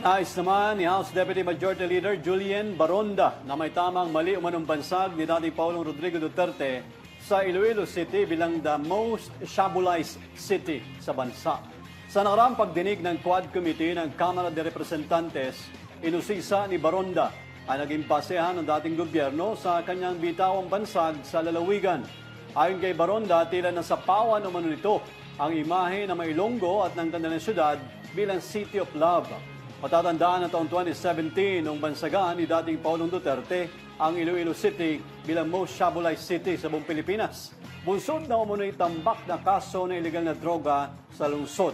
Nais naman ni House Deputy Majority Leader Julian Baronda na may tamang mali umanong bansag ni dating Paulong Rodrigo Duterte sa Iloilo City bilang the most shabulized city sa bansa. Sa nakaraang pagdinig ng Quad Committee ng Kamara de Representantes, inusisa ni Baronda ang naging basehan ng dating gobyerno sa kanyang bitawang bansag sa lalawigan. Ayon kay Baronda, tila nasa pawan umano nito ang imahe ng Mailonggo at ng kanilang syudad bilang City of Love. Matatandaan na taong 2017 nung bansagan ni dating Paulong Duterte ang Iloilo City bilang most shabulized city sa buong Pilipinas. Bunsod na umunoy tambak na kaso ng illegal na droga sa lungsod.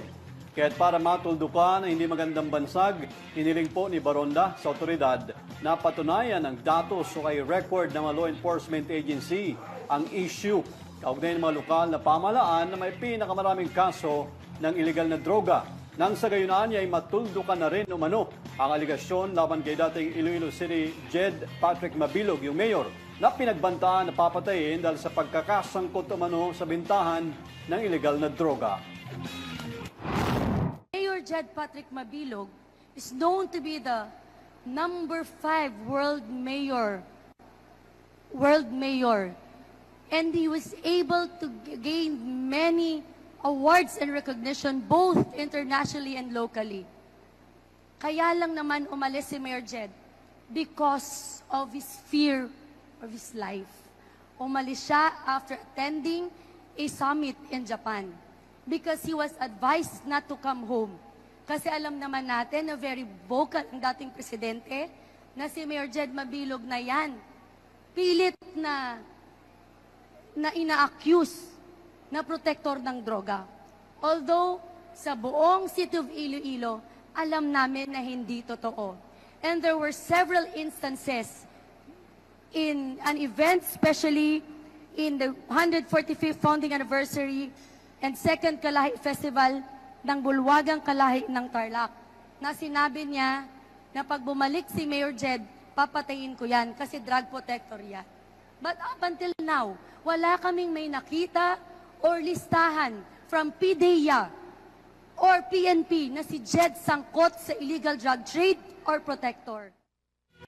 Kaya't para matuldukan ang hindi magandang bansag, iniling po ni Baronda sa otoridad na patunayan ng datos o kay record ng mga law enforcement agency ang issue kaugnay ng mga lokal na pamalaan na may pinakamaraming kaso ng illegal na droga. Nang sa gayunaan ay matuldukan na rin umano ang aligasyon laban kay dating Iloilo City Jed Patrick Mabilog, yung mayor, na pinagbantaan na papatayin dahil sa pagkakasangkot umano sa bintahan ng illegal na droga. Mayor Jed Patrick Mabilog is known to be the number five world mayor, world mayor, and he was able to gain many awards and recognition both internationally and locally. Kaya lang naman umalis si Mayor Jed because of his fear of his life. Umalis siya after attending a summit in Japan because he was advised not to come home. Kasi alam naman natin na very vocal ang dating presidente na si Mayor Jed Mabilog na yan. Pilit na na ina-accuse na protector ng droga. Although, sa buong city of Iloilo, alam namin na hindi totoo. And there were several instances in an event, especially in the 145th founding anniversary and second Kalahi Festival ng Bulwagang Kalahi ng Tarlac, na sinabi niya na pag bumalik si Mayor Jed, papatayin ko yan kasi drug protector yan. But up until now, wala kaming may nakita or listahan from PDEA or PNP na si Jed sangkot sa illegal drug trade or protector.